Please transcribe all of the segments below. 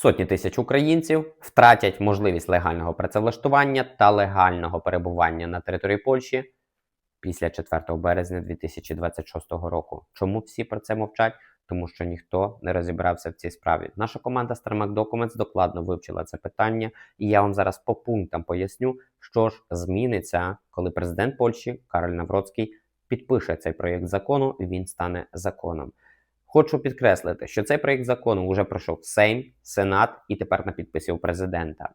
Сотні тисяч українців втратять можливість легального працевлаштування та легального перебування на території Польщі після 4 березня 2026 року. Чому всі про це мовчать? Тому що ніхто не розібрався в цій справі. Наша команда Starmac Documents докладно вивчила це питання, і я вам зараз по пунктам поясню, що ж зміниться, коли президент Польщі Кароль Навроцький підпише цей проєкт закону, і він стане законом. Хочу підкреслити, що цей проєкт закону вже пройшов Сейм, Сенат і тепер на підписі у президента.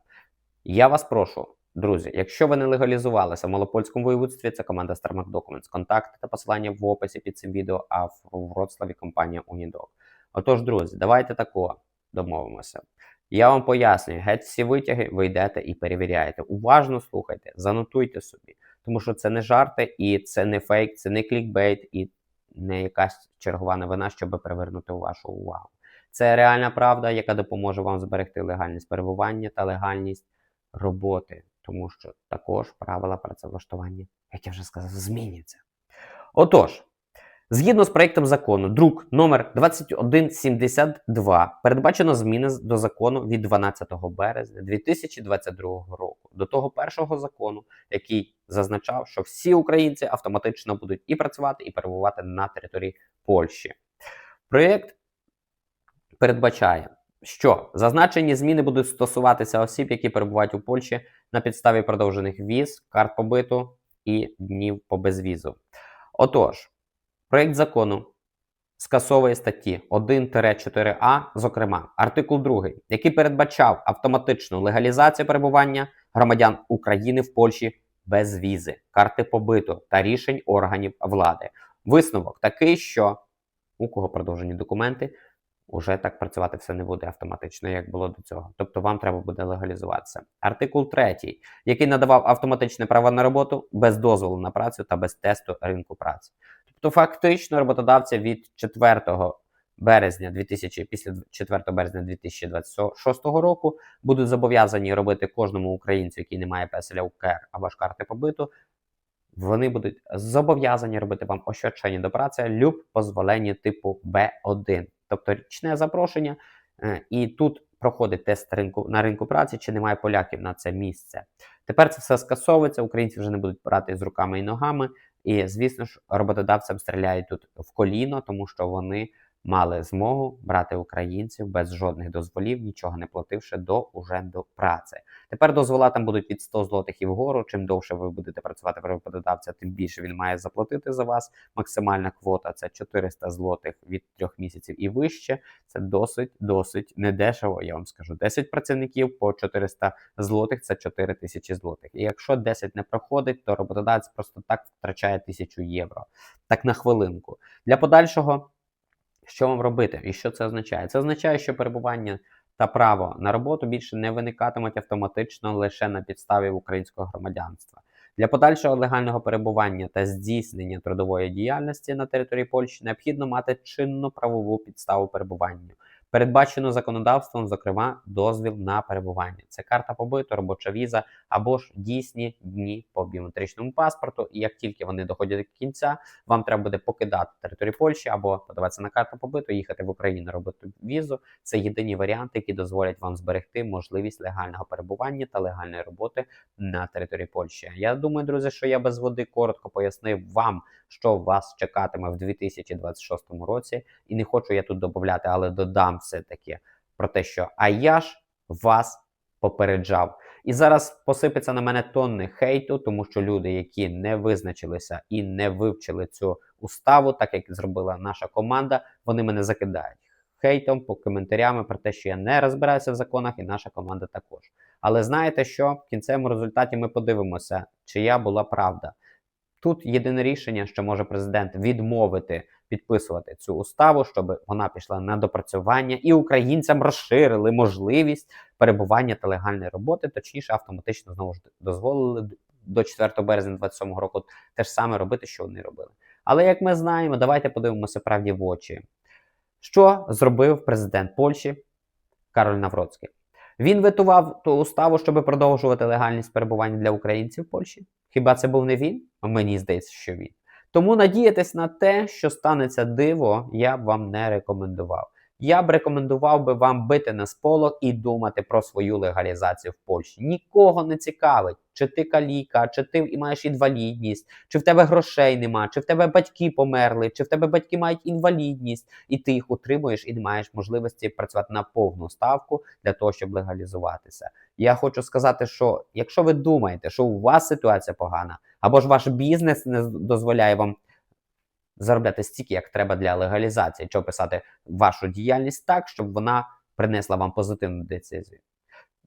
Я вас прошу, друзі, якщо ви не легалізувалися в Малопольському воєводстві, це команда Starmac Documents. Контакти та посилання в описі під цим відео, а в Вроцлаві компанія Unidog. Отож, друзі, давайте тако домовимося. Я вам пояснюю, геть всі витяги ви йдете і перевіряєте. Уважно слухайте, занотуйте собі, тому що це не жарти, і це не фейк, це не клікбейт, і не якась чергова новина, щоб привернути вашу увагу. Це реальна правда, яка допоможе вам зберегти легальність перебування та легальність роботи, тому що також правила працевлаштування, як я вже сказав, зміняться. Отож, згідно з проєктом закону, друк номер 2172 передбачено зміни до закону від 12 березня 2022 року, до того першого закону, який зазначав, що всі українці автоматично будуть і працювати, і перебувати на території Польщі. Проєкт передбачає, що зазначені зміни будуть стосуватися осіб, які перебувають у Польщі на підставі продовжених віз, карт побиту і днів по безвізу. Отож, проєкт закону скасовує статті 1-4а, зокрема, артикул 2, який передбачав автоматичну легалізацію перебування громадян України в Польщі без візи, карти побиту та рішень органів влади. Висновок такий, що у кого продовжені документи, уже так працювати все не буде автоматично, як було до цього. Тобто вам треба буде легалізуватися. Артикул 3, який надавав автоматичне право на роботу без дозволу на працю та без тесту ринку праці. Тобто, фактично, роботодавця від 4 березня 2000, після 4 березня 2026 року будуть зобов'язані робити кожному українцю, який не має песеля УКР або ж карти побиту. Вони будуть зобов'язані робити вам ощадчення до праці люб позволення типу Б1, тобто річне запрошення, е, і тут проходить тест ринку на ринку праці, чи немає поляків на це місце. Тепер це все скасовується, українці вже не будуть брати з руками і ногами. І, звісно ж, роботодавцям стріляють тут в коліно, тому що вони мали змогу брати українців без жодних дозволів, нічого не плативши до уже до праці. Тепер дозвола там будуть від 100 злотих і вгору. Чим довше ви будете працювати в роботодавця, тим більше він має заплатити за вас. Максимальна квота це 400 злотих від трьох місяців і вище. Це досить досить недешево. Я вам скажу. 10 працівників по 400 злотих це 4 тисячі злотих. І якщо 10 не проходить, то роботодавець просто так втрачає 1000 євро. Так на хвилинку. Для подальшого. Що вам робити і що це означає? Це означає, що перебування та право на роботу більше не виникатимуть автоматично лише на підставі українського громадянства. Для подальшого легального перебування та здійснення трудової діяльності на території Польщі необхідно мати чинну правову підставу перебування. Передбачено законодавством, зокрема, дозвіл на перебування. Це карта побиту, робоча віза або ж дійсні дні по біометричному паспорту. І як тільки вони доходять до кінця, вам треба буде покидати територію Польщі або подаватися на карту побиту, їхати в Україну, робити візу. Це єдині варіанти, які дозволять вам зберегти можливість легального перебування та легальної роботи на території Польщі. Я думаю, друзі, що я без води коротко пояснив вам, що вас чекатиме в 2026 році. І не хочу я тут додати, але додам все-таки про те, що а я ж вас попереджав. І зараз посипеться на мене тонни хейту, тому що люди, які не визначилися і не вивчили цю уставу, так як зробила наша команда, вони мене закидають хейтом по коментарями про те, що я не розбираюся в законах, і наша команда також. Але знаєте що? В кінцевому результаті ми подивимося, чия була правда. Тут єдине рішення, що може президент відмовити підписувати цю уставу, щоб вона пішла на допрацювання, і українцям розширили можливість перебування та легальної роботи, точніше, автоматично знову ж дозволили до 4 березня 27 року те ж саме робити, що вони робили. Але як ми знаємо, давайте подивимося правді в очі. Що зробив президент Польщі Кароль Навроцький? Він витував ту уставу, щоб продовжувати легальність перебування для українців в Польщі. Хіба це був не він? Мені здається, що він. Тому надіятись на те, що станеться диво, я б вам не рекомендував. Я б рекомендував би вам бити на сполох і думати про свою легалізацію в Польщі. Нікого не цікавить, чи ти каліка, чи ти маєш інвалідність, чи в тебе грошей нема, чи в тебе батьки померли, чи в тебе батьки мають інвалідність, і ти їх утримуєш і не маєш можливості працювати на повну ставку для того, щоб легалізуватися. Я хочу сказати, що якщо ви думаєте, що у вас ситуація погана, або ж ваш бізнес не дозволяє вам заробляти стільки, як треба для легалізації, чи описати вашу діяльність так, щоб вона принесла вам позитивну децизію.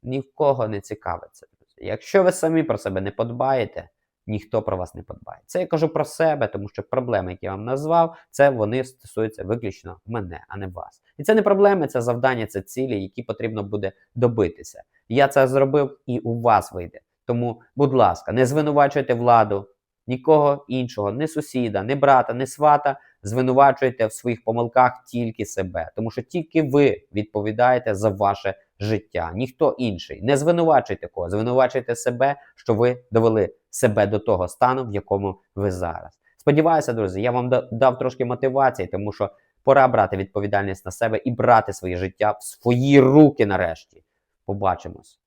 Ні в кого не цікавиться. Якщо ви самі про себе не подбаєте, ніхто про вас не подбає. Це я кажу про себе, тому що проблеми, які я вам назвав, це вони стосуються виключно мене, а не вас. І це не проблеми, це завдання, це цілі, які потрібно буде добитися. Я це зробив і у вас вийде. Тому, будь ласка, не звинувачуйте владу, нікого іншого, ні сусіда, ні брата, ні свата. Звинувачуйте в своїх помилках тільки себе, тому що тільки ви відповідаєте за ваше життя, ніхто інший. Не звинувачуйте кого, звинувачуйте себе, що ви довели себе до того стану, в якому ви зараз. Сподіваюся, друзі, я вам дав трошки мотивації, тому що пора брати відповідальність на себе і брати своє життя в свої руки нарешті. Побачимось.